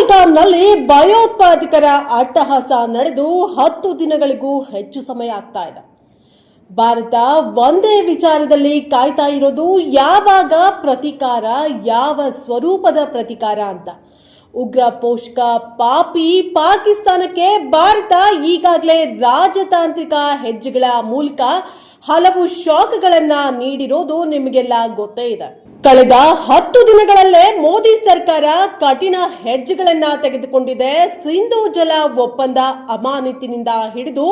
ಪಹಲ್ಗಾಮ್ನಲ್ಲಿ ಭಯೋತ್ಪಾದಕರ ಅಟ್ಟಹಾಸ ನಡೆದು ಹತ್ತು ದಿನಗಳಿಗೂ ಹೆಚ್ಚು ಸಮಯ ಆಗ್ತಾ ಇದೆ. ಭಾರತ ಒಂದೇ ವಿಚಾರದಲ್ಲಿ ಕಾಯ್ತಾ ಇರೋದು ಯಾವಾಗ ಪ್ರತಿಕಾರ, ಯಾವ ಸ್ವರೂಪದ ಪ್ರತಿಕಾರ ಅಂತ. ಉಗ್ರ ಪೋಷಕ ಪಾಪಿ ಪಾಕಿಸ್ತಾನಕ್ಕೆ ಭಾರತ ಈಗಾಗಲೇ ರಾಜತಾಂತ್ರಿಕ ಹೆಜ್ಜೆಗಳ ಮೂಲಕ ಹಲವು ಶಾಕ್ಗಳನ್ನು ನೀಡಿರೋದು ನಿಮಗೆಲ್ಲ ಗೊತ್ತೇ ಇದೆ. ಕಳೆದ ಹತ್ತು ದಿನಗಳಲ್ಲೇ ಮೋದಿ ಸರ್ಕಾರ ಕಠಿಣ ಹೆಜ್ಜೆಗಳನ್ನ ತೆಗೆದುಕೊಂಡಿದೆ. ಸಿಂಧು ಜಲ ಒಪ್ಪಂದ ಅಮಾನತಿನಿಂದ ಹಿಡಿದು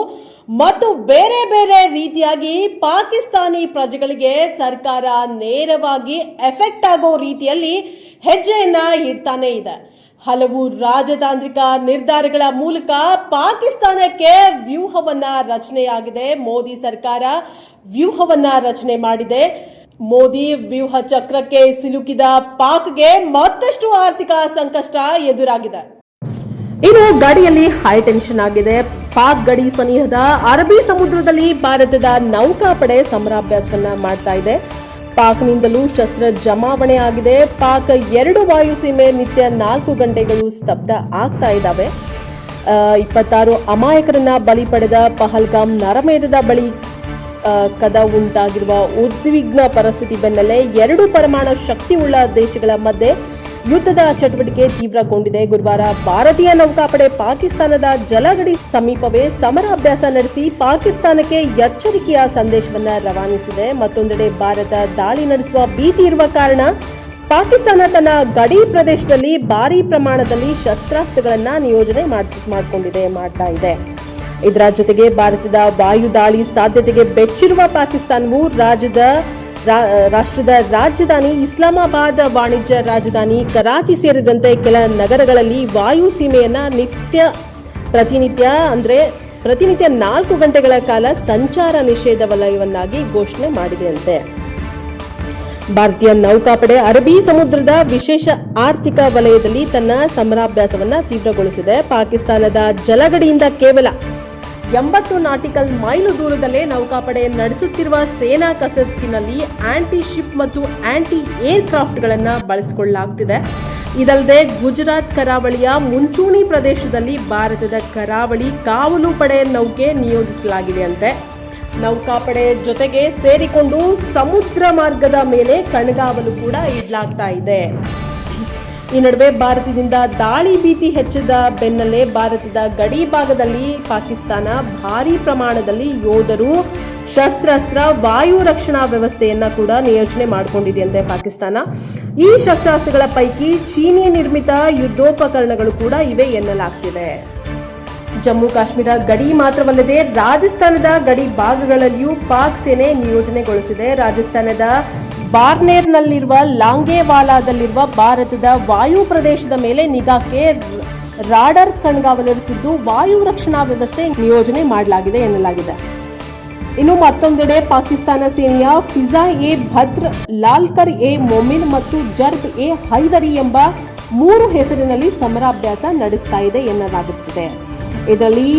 ಮತ್ತು ಬೇರೆ ಬೇರೆ ರೀತಿಯಾಗಿ ಪಾಕಿಸ್ತಾನಿ ಪ್ರಜೆಗಳಿಗೆ ಸರ್ಕಾರ ನೇರವಾಗಿ ಎಫೆಕ್ಟ್ ಆಗೋ ರೀತಿಯಲ್ಲಿ ಹೆಜ್ಜೆಯನ್ನ ಇಡ್ತಾನೆ ಇದೆ. ಹಲವು ರಾಜತಾಂತ್ರಿಕ ನಿರ್ಧಾರಗಳ ಮೂಲಕ ಪಾಕಿಸ್ತಾನಕ್ಕೆ ವ್ಯೂಹವನ್ನ ರಚನೆಯಾಗಿದೆ. ಮೋದಿ ಸರ್ಕಾರ ವ್ಯೂಹವನ್ನ ರಚನೆ ಮಾಡಿದೆ. ಮೋದಿ ವ್ಯೂಹ ಚಕ್ರಕ್ಕೆ ಸಿಲುಕಿದ ಪಾಕ್ಗೆ ಮತ್ತಷ್ಟು ಆರ್ಥಿಕ ಸಂಕಷ್ಟ ಎದುರಾಗಿದೆ. ಇನ್ನು ಗಡಿಯಲ್ಲಿ ಹೈ ಟೆನ್ಷನ್ ಆಗಿದೆ. ಪಾಕ್ ಗಡಿ ಸನಿಹದ ಅರಬಿ ಸಮುದ್ರದಲ್ಲಿ ಭಾರತದ ನೌಕಾಪಡೆ ಸಮರಾಭ್ಯಾಸವನ್ನ ಮಾಡ್ತಾ ಇದೆ. ಪಾಕ್ನಿಂದಲೂ ಶಸ್ತ್ರ ಜಮಾವಣೆ ಆಗಿದೆ. ಪಾಕ್ ಎರಡು ವಾಯುಸೀಮೆ ನಿತ್ಯ ನಾಲ್ಕು ಗಂಟೆಗಳು ಸ್ತಬ್ಧ ಆಗ್ತಾ ಇದ್ದಾವೆ. ಇಪ್ಪತ್ತಾರು ಅಮಾಯಕರನ್ನ ಬಲಿ ಪಡೆದ ಪಹಲ್ಗಾಮ್ ನರಮೇಧದ ಬಳಿ ಕದ ಉಂಟಾಗಿರುವ ಉದ್ವಿಗ್ನ ಪರಿಸ್ಥಿತಿ ಬೆನ್ನಲ್ಲೇ ಎರಡು ಪರಮಾಣು ಶಕ್ತಿ ಉಳ್ಳ ದೇಶಗಳ ಮಧ್ಯೆ ಯುದ್ಧದ ಚಟುವಟಿಕೆ ತೀವ್ರಗೊಂಡಿದೆ. ಗುರುವಾರ ಭಾರತೀಯ ನೌಕಾಪಡೆ ಪಾಕಿಸ್ತಾನದ ಜಲಗಡಿ ಸಮೀಪವೇ ಸಮರ ಅಭ್ಯಾಸ ನಡೆಸಿ ಪಾಕಿಸ್ತಾನಕ್ಕೆ ಎಚ್ಚರಿಕೆಯ ಸಂದೇಶವನ್ನು ರವಾನಿಸಿದೆ. ಮತ್ತೊಂದೆಡೆ ಭಾರತ ದಾಳಿ ನಡೆಸುವ ಭೀತಿ ಇರುವ ಕಾರಣ ಪಾಕಿಸ್ತಾನ ತನ್ನ ಗಡಿ ಪ್ರದೇಶದಲ್ಲಿ ಭಾರೀ ಪ್ರಮಾಣದಲ್ಲಿ ಶಸ್ತ್ರಾಸ್ತ್ರಗಳನ್ನು ನಿಯೋಜನೆ ಮಾಡ್ಕೊಂಡಿದೆ, ಮಾಡ್ತಾ ಇದೆ. ಇದರ ಜೊತೆಗೆ ಭಾರತದ ವಾಯುದಾಳಿ ಸಾಧ್ಯತೆಗೆ ಬೆಚ್ಚಿರುವ ಪಾಕಿಸ್ತಾನವು ರಾಜ್ಯದ ರಾಷ್ಟ್ರದ ರಾಜಧಾನಿ ಇಸ್ಲಾಮಾಬಾದ್ ವಾಣಿಜ್ಯ ರಾಜಧಾನಿ ಕರಾಚಿ ಸೇರಿದಂತೆ ಕೆಲ ನಗರಗಳಲ್ಲಿ ವಾಯು ಸೀಮೆಯನ್ನ ನಿತ್ಯ ಪ್ರತಿನಿತ್ಯ ಅಂದ್ರೆ ಪ್ರತಿನಿತ್ಯ ನಾಲ್ಕು ಗಂಟೆಗಳ ಕಾಲ ಸಂಚಾರ ನಿಷೇಧ ವಲಯವನ್ನಾಗಿ ಘೋಷಣೆ ಮಾಡಿದೆಯಂತೆ. ಭಾರತೀಯ ನೌಕಾಪಡೆ ಅರಬ್ಬಿ ಸಮುದ್ರದ ವಿಶೇಷ ಆರ್ಥಿಕ ವಲಯದಲ್ಲಿ ತನ್ನ ಸಮರಾಭ್ಯಾಸವನ್ನ ತೀವ್ರಗೊಳಿಸಿದೆ. ಪಾಕಿಸ್ತಾನದ ಜಲಗಡಿಯಿಂದ ಕೇವಲ ಎಂಬತ್ತು ನಾಟಿಕಲ್ ಮೈಲು ದೂರದಲ್ಲೇ ನೌಕಾಪಡೆ ನಡೆಸುತ್ತಿರುವ ಸೇನಾ ಕಸರತ್ತಿನಲ್ಲಿ ಆಂಟಿ ಶಿಪ್ ಮತ್ತು ಆಂಟಿ ಏರ್ಕ್ರಾಫ್ಟ್ಗಳನ್ನು ಬಳಸಿಕೊಳ್ಳಲಾಗ್ತಿದೆ. ಇದಲ್ಲದೆ ಗುಜರಾತ್ ಕರಾವಳಿಯ ಮುಂಚೂಣಿ ಪ್ರದೇಶದಲ್ಲಿ ಭಾರತದ ಕರಾವಳಿ ಕಾವಲು ಪಡೆ ನೌಕೆ ನಿಯೋಜಿಸಲಾಗಿದೆ ಅಂತೆ ನೌಕಾಪಡೆ ಜೊತೆಗೆ ಸೇರಿಕೊಂಡು ಸಮುದ್ರ ಮಾರ್ಗದ ಮೇಲೆ ಕಣ್ಗಾವಲು ಕೂಡ ಇಡಲಾಗ್ತಾ ಇದೆ. ಈ ನಡುವೆ ಭಾರತದಿಂದ ದಾಳಿ ಭೀತಿ ಹೆಚ್ಚಿದ ಬೆನ್ನಲ್ಲೇ ಭಾರತದ ಗಡಿ ಭಾಗದಲ್ಲಿ ಪಾಕಿಸ್ತಾನ ಭಾರಿ ಪ್ರಮಾಣದಲ್ಲಿ ಯೋಧರು ಶಸ್ತ್ರಾಸ್ತ್ರ, ವಾಯು ರಕ್ಷಣಾ ವ್ಯವಸ್ಥೆಯನ್ನ ಕೂಡ ನಿಯೋಜನೆ ಮಾಡಿಕೊಂಡಿದೆಯಂತೆ ಪಾಕಿಸ್ತಾನ. ಈ ಶಸ್ತ್ರಾಸ್ತ್ರಗಳ ಪೈಕಿ ಚೀನಿ ನಿರ್ಮಿತ ಯುದ್ಧೋಪಕರಣಗಳು ಕೂಡ ಇವೆ ಎನ್ನಲಾಗ್ತಿದೆ. ಜಮ್ಮು ಕಾಶ್ಮೀರ ಗಡಿ ಮಾತ್ರವಲ್ಲದೆ ರಾಜಸ್ಥಾನದ ಗಡಿ ಭಾಗಗಳಲ್ಲಿಯೂ ಪಾಕ್ ಸೇನೆ ನಿಯೋಜನೆಗೊಳಿಸಿದೆ. ರಾಜಸ್ಥಾನದ ಬಾರ್ನೇರ್ನಲ್ಲಿರುವ ಲಾಂಗೇವಾಲಾದಲ್ಲಿರುವ ಭಾರತದ ವಾಯು ಪ್ರದೇಶದ ಮೇಲೆ ನಿಗಾಕ್ಕೆ ರಾಡರ್ ಕಣ್ಗಾವಲಿರಿಸಿದ್ದು, ವಾಯು ರಕ್ಷಣಾ ವ್ಯವಸ್ಥೆ ನಿಯೋಜನೆ ಮಾಡಲಾಗಿದೆ ಎನ್ನಲಾಗಿದೆ. ಇನ್ನು ಮತ್ತೊಂದೆಡೆ ಪಾಕಿಸ್ತಾನ ಸೇನೆಯ ಫಿಜಾ ಎ ಭದ್ರ, ಲಾಲ್ಕರ್ ಎ ಮೊಮಿನ್ ಮತ್ತು ಜರ್ಬ್ ಎ ಹೈದರಿ ಎಂಬ ಮೂರು ಹೆಸರಿನಲ್ಲಿ ಸಮರಾಭ್ಯಾಸ ನಡೆಸ್ತಾ ಇದೆ ಎನ್ನಲಾಗುತ್ತಿದೆ. ಇದರಲ್ಲಿ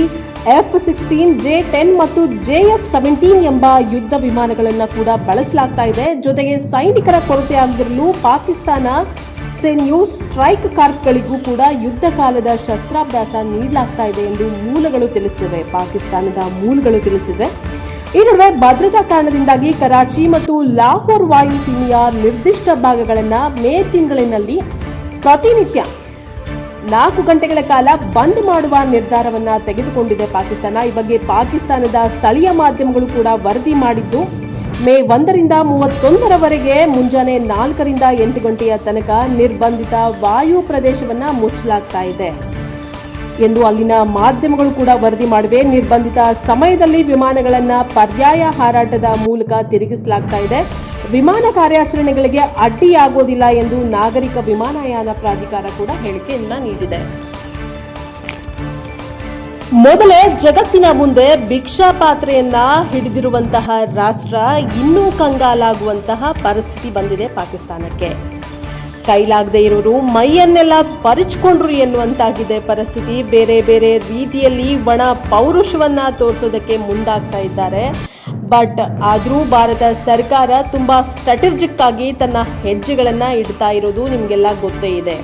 ಎಫ್ ಸಿಕ್ಸ್ಟೀನ್ ಜೆ ಟೆನ್ ಮತ್ತು ಜೆ ಎಫ್ ಸೆವೆಂಟೀನ್ ಎಂಬ ಯುದ್ಧ ವಿಮಾನಗಳನ್ನು ಕೂಡ ಬಳಸಲಾಗ್ತಾ ಇದೆ. ಜೊತೆಗೆ ಸೈನಿಕರ ಕೊರತೆ ಆಗದಿರಲು ಪಾಕಿಸ್ತಾನ ಸೇನೆಯು ಸ್ಟ್ರೈಕ್ ಕಾರ್ಪ್ಗಳಿಗೂ ಕೂಡ ಯುದ್ಧ ಕಾಲದ ಶಸ್ತ್ರಾಭ್ಯಾಸ ನೀಡಲಾಗ್ತಾ ಇದೆ ಎಂದು ಮೂಲಗಳು ತಿಳಿಸಿವೆ. ಪಾಕಿಸ್ತಾನದ ಮೂಲಗಳು ತಿಳಿಸಿವೆ. ಈ ನಡುವೆ ಭದ್ರತಾ ಕಾರಣದಿಂದಾಗಿ ಕರಾಚಿ ಮತ್ತು ಲಾಹೋರ್ ವಾಯು ಸೀಮೆಯ ನಿರ್ದಿಷ್ಟ ಭಾಗಗಳನ್ನು ಮೇ ತಿಂಗಳಿನಲ್ಲಿ ಪ್ರತಿನಿತ್ಯ ನಾಲ್ಕು ಗಂಟೆಗಳ ಕಾಲ ಬಂದ್ ಮಾಡುವ ನಿರ್ಧಾರವನ್ನ ತೆಗೆದುಕೊಂಡಿದೆ ಪಾಕಿಸ್ತಾನ. ಈ ಬಗ್ಗೆ ಪಾಕಿಸ್ತಾನದ ಸ್ಥಳೀಯ ಮಾಧ್ಯಮಗಳು ಕೂಡ ವರದಿ ಮಾಡಿದ್ದು, ಮೇ ಒಂದರಿಂದ ಮೂವತ್ತೊಂದರವರೆಗೆ ಮುಂಜಾನೆ ನಾಲ್ಕರಿಂದ ಎಂಟು ಗಂಟೆಯ ತನಕ ನಿರ್ಬಂಧಿತ ವಾಯು ಪ್ರದೇಶವನ್ನ ಮುಚ್ಚಲಾಗ್ತಾ ಇದೆ. ಎಂದು ಅಲ್ಲಿನ ಮಾಧ್ಯಮಗಳು ಕೂಡ ವರದಿ ಮಾಡಿವೆ. ನಿರ್ಬಂಧಿತ ಸಮಯದಲ್ಲಿ ವಿಮಾನಗಳನ್ನು ಪರ್ಯಾಯ ಹಾರಾಟದ ಮೂಲಕ ತಿರುಗಿಸಲಾಗ್ತಾ ಇದೆ. ವಿಮಾನ ಕಾರ್ಯಾಚರಣೆಗಳಿಗೆ ಅಡ್ಡಿಯಾಗೋದಿಲ್ಲ ಎಂದು ನಾಗರಿಕ ವಿಮಾನಯಾನ ಪ್ರಾಧಿಕಾರ ಕೂಡ ಹೇಳಿಕೆಯನ್ನ ನೀಡಿದೆ. ಮೊದಲೇ ಜಗತ್ತಿನ ಮುಂದೆ ಭಿಕ್ಷಾ ಪಾತ್ರೆಯನ್ನ ಹಿಡಿದಿರುವಂತಹ ರಾಷ್ಟ್ರ ಇನ್ನೂ ಕಂಗಾಲಾಗುವಂತಹ ಪರಿಸ್ಥಿತಿ ಬಂದಿದೆ ಪಾಕಿಸ್ತಾನಕ್ಕೆ. ಕೈಲಾಗದೆ ಇರೋರು ಮೈಯನ್ನೆಲ್ಲ ಪರಿಚ್ಕೊಂಡ್ರು ಎನ್ನುವಂತಾಗಿದೆ ಪರಿಸ್ಥಿತಿ. ಬೇರೆ ಬೇರೆ ರೀತಿಯಲ್ಲಿ ಒಣ ಪೌರುಷವನ್ನ ತೋರಿಸೋದಕ್ಕೆ ಮುಂದಾಗ್ತಾ ಇದ್ದಾರೆ. ಬಟ್ ಆದರೂ ಭಾರತ ಸರ್ಕಾರ ತುಂಬ ಸ್ಟ್ರಾಟಜಿಕ್ ಆಗಿ ತನ್ನ ಹೆಜ್ಜೆಗಳನ್ನ ಇಡ್ತಾ ಇರೋದು ನಿಮಗೆಲ್ಲ ಗೊತ್ತೇ ಇದೆ.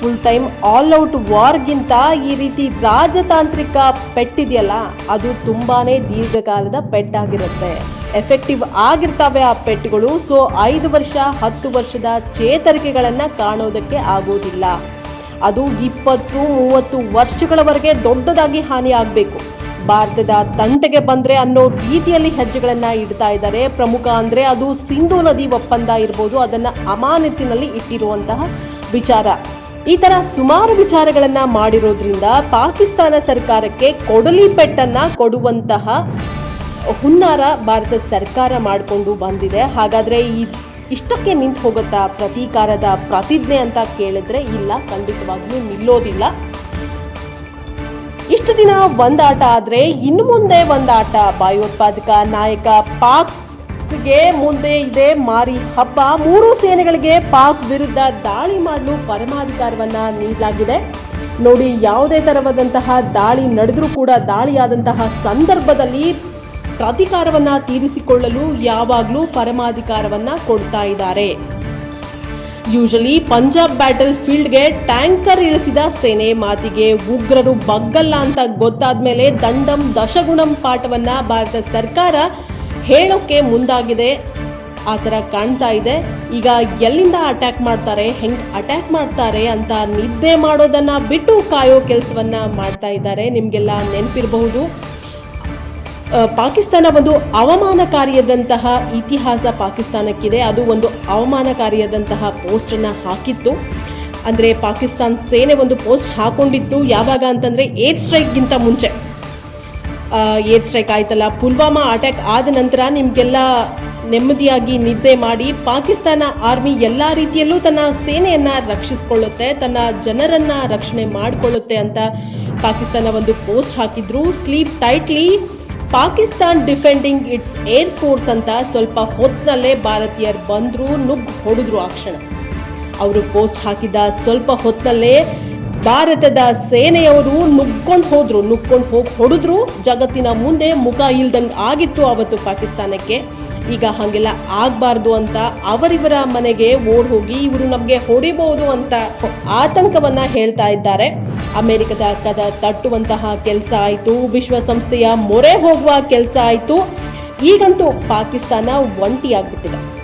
ಫುಲ್ ಟೈಮ್ ಆಲ್ ಔಟ್ ವಾರ್ಗಿಂತ ಈ ರೀತಿ ರಾಜತಾಂತ್ರಿಕ ಪೆಟ್ಟಿದೆಯಲ್ಲ, ಅದು ತುಂಬಾ ದೀರ್ಘಕಾಲದ ಪೆಟ್ಟಾಗಿರುತ್ತೆ. ಎಫೆಕ್ಟಿವ್ ಆಗಿರ್ತವೆ ಆ ಪೆಟ್ಗಳು. ಸೊ, ಐದು ವರ್ಷ, ಹತ್ತು ವರ್ಷದ ಚೇತರಿಕೆಗಳನ್ನು ಕಾಣೋದಕ್ಕೆ ಆಗೋದಿಲ್ಲ. ಅದು ಇಪ್ಪತ್ತು, ಮೂವತ್ತು ವರ್ಷಗಳವರೆಗೆ ದೊಡ್ಡದಾಗಿ ಹಾನಿ ಆಗಬೇಕು. ಭಾರತದ ತಂಟೆಗೆ ಬಂದರೆ ಅನ್ನೋ ರೀತಿಯಲ್ಲಿ ಹೆಜ್ಜೆಗಳನ್ನು ಇಡ್ತಾ ಇದ್ದಾರೆ. ಪ್ರಮುಖ ಅಂದರೆ ಅದು ಸಿಂಧು ನದಿ ಒಪ್ಪಂದ ಇರ್ಬೋದು, ಅದನ್ನು ಅಮಾನತಿನಲ್ಲಿ ಇಟ್ಟಿರುವಂತಹ ವಿಚಾರ. ಈ ಥರ ಸುಮಾರು ವಿಚಾರಗಳನ್ನು ಮಾಡಿರೋದ್ರಿಂದ ಪಾಕಿಸ್ತಾನ ಸರ್ಕಾರಕ್ಕೆ ಕೊಡಲಿ ಪೆಟ್ಟನ್ನು ಕೊಡುವಂತಹ ಹುನ್ನಾರ ಭಾರತ ಸರ್ಕಾರ ಮಾಡಿಕೊಂಡು ಬಂದಿದೆ. ಹಾಗಾದರೆ ಈ ಇಷ್ಟಕ್ಕೆ ನಿಂತು ಹೋಗುತ್ತಾ ಪ್ರತೀಕಾರದ ಪ್ರತಿಜ್ಞೆ ಅಂತ ಕೇಳಿದ್ರೆ ಇಲ್ಲ, ಖಂಡಿತವಾಗಿಯೂ ನಿಲ್ಲೋದಿಲ್ಲ. ಇಷ್ಟು ದಿನ ಒಂದು ಆಟ ಆದರೆ ಇನ್ನು ಮುಂದೆ ಒಂದಾಟ. ಭಯೋತ್ಪಾದಕ ನಾಯಕ ಪಾಕ್ಗೆ ಮುಂದೆ ಇದೆ ಮಾರಿ ಹಬ್ಬ. ಮೂರು ಸೇನೆಗಳಿಗೆ ಪಾಕ್ ವಿರುದ್ಧ ದಾಳಿ ಮಾಡಲು ಪರಮಾಧಿಕಾರವನ್ನು ನೀಡಲಾಗಿದೆ. ನೋಡಿ, ಯಾವುದೇ ತರವಾದಂತಹ ದಾಳಿ ನಡೆದರೂ ಕೂಡ ದಾಳಿಯಾದಂತಹ ಸಂದರ್ಭದಲ್ಲಿ ಪ್ರತೀಕಾರವನ್ನ ತೀರಿಸಿಕೊಳ್ಳಲು ಯಾವಾಗಲೂ ಪರಮಾಧಿಕಾರವನ್ನ ಕೊಡ್ತಾ ಇದ್ದಾರೆ. ಯೂಶಲಿ ಪಂಜಾಬ್ ಬ್ಯಾಟಲ್ ಫೀಲ್ಡ್ಗೆ ಟ್ಯಾಂಕರ್ ಇಳಿಸಿದ ಸೇನೆ ಮಾತಿಗೆ ಉಗ್ರರು ಬಗ್ಗಲ್ಲ ಅಂತ ಗೊತ್ತಾದ ಮೇಲೆ ದಂಡಂ ದಶಗುಣಂ ಪಾಠವನ್ನ ಭಾರತ ಸರ್ಕಾರ ಹೇಳೋಕೆ ಮುಂದಾಗಿದೆ. ಆ ಥರ ಕಾಣ್ತಾ ಇದೆ. ಈಗ ಎಲ್ಲಿಂದ ಅಟ್ಯಾಕ್ ಮಾಡ್ತಾರೆ, ಹೆಂಗೆ ಅಟ್ಯಾಕ್ ಮಾಡ್ತಾರೆ ಅಂತ ನಿದ್ದೆ ಮಾಡೋದನ್ನು ಬಿಟ್ಟು ಕಾಯೋ ಕೆಲಸವನ್ನು ಮಾಡ್ತಾ ಇದ್ದಾರೆ. ನಿಮಗೆಲ್ಲ ನೆನಪಿರಬಹುದು. ಪಾಕಿಸ್ತಾನ ಒಂದು ಅವಮಾನಕಾರಿಯಾದಂತಹ ಇತಿಹಾಸ ಪಾಕಿಸ್ತಾನಕ್ಕಿದೆ. ಅದು ಒಂದು ಅವಮಾನಕಾರಿಯಾದಂತಹ ಪೋಸ್ಟನ್ನು ಹಾಕಿತ್ತು. ಅಂದರೆ ಪಾಕಿಸ್ತಾನ್ ಸೇನೆ ಒಂದು ಪೋಸ್ಟ್ ಹಾಕೊಂಡಿತ್ತು. ಯಾವಾಗ ಅಂತಂದರೆ ಏರ್ ಸ್ಟ್ರೈಕ್ಗಿಂತ ಮುಂಚೆ. ಏರ್ ಸ್ಟ್ರೈಕ್ ಆಯ್ತಲ್ಲ, ಪುಲ್ವಾಮಾ ಅಟ್ಯಾಕ್ ಆದ ನಂತರ ನಿಮಗೆಲ್ಲ ನೆಮ್ಮದಿಯಾಗಿ ನಿದ್ದೆ ಮಾಡಿ ಪಾಕಿಸ್ತಾನ ಆರ್ಮಿ ಎಲ್ಲ ರೀತಿಯಲ್ಲೂ ತನ್ನ ಸೇನೆಯನ್ನು ರಕ್ಷಿಸಿಕೊಳ್ಳುತ್ತೆ, ತನ್ನ ಜನರನ್ನ ರಕ್ಷಣೆ ಮಾಡಿಕೊಳ್ಳುತ್ತೆ ಅಂತ ಪಾಕಿಸ್ತಾನ ಒಂದು ಪೋಸ್ಟ್ ಹಾಕಿದ್ರು. Sleep tightly Pakistan defending its air force ಅಂತ ಸ್ವಲ್ಪ ಹೊತ್ತಿನಲ್ಲೇ ಭಾರತೀಯರು ಬಂದರು, ನುಗ್ಗು ಹೊಡೆದ್ರು ಆ ಕ್ಷಣ. ಅವರು ಪೋಸ್ಟ್ ಹಾಕಿದ ಸ್ವಲ್ಪ ಹೊತ್ತಿನಲ್ಲೇ ಭಾರತದ ಸೇನೆಯವರು ನುಗ್ಕೊಂಡು ಹೋದ್ರು ನುಗ್ಕೊಂಡು ಹೋಗಿ ಹೊಡೆದ್ರು. ಜಗತ್ತಿನ ಮುಂದೆ ಮುಖ ಇಲ್ದಂಗೆ ಆಗಿತ್ತು ಅವತ್ತು ಪಾಕಿಸ್ತಾನಕ್ಕೆ. ಈಗ ಹಾಗೆಲ್ಲ ಆಗಬಾರ್ದು ಅಂತ ಅವರಿವರ ಮನೆಗೆ ಓಡ್ ಹೋಗಿ ಇವರು ನಮಗೆ ಹೊಡಿಬಹುದು ಅಂತ ಆತಂಕವನ್ನ ಹೇಳ್ತಾ ಇದ್ದಾರೆ. ಅಮೆರಿಕದ ಕದ ತಟ್ಟುವಂತಹ ಕೆಲಸ ಆಯಿತು, ವಿಶ್ವಸಂಸ್ಥೆಯ ಮೊರೆ ಹೋಗುವ ಕೆಲಸ ಆಯಿತು. ಈಗಂತೂ ಪಾಕಿಸ್ತಾನ ಒಂಟಿಯಾಗ್ಬಿಟ್ಟಿದೆ.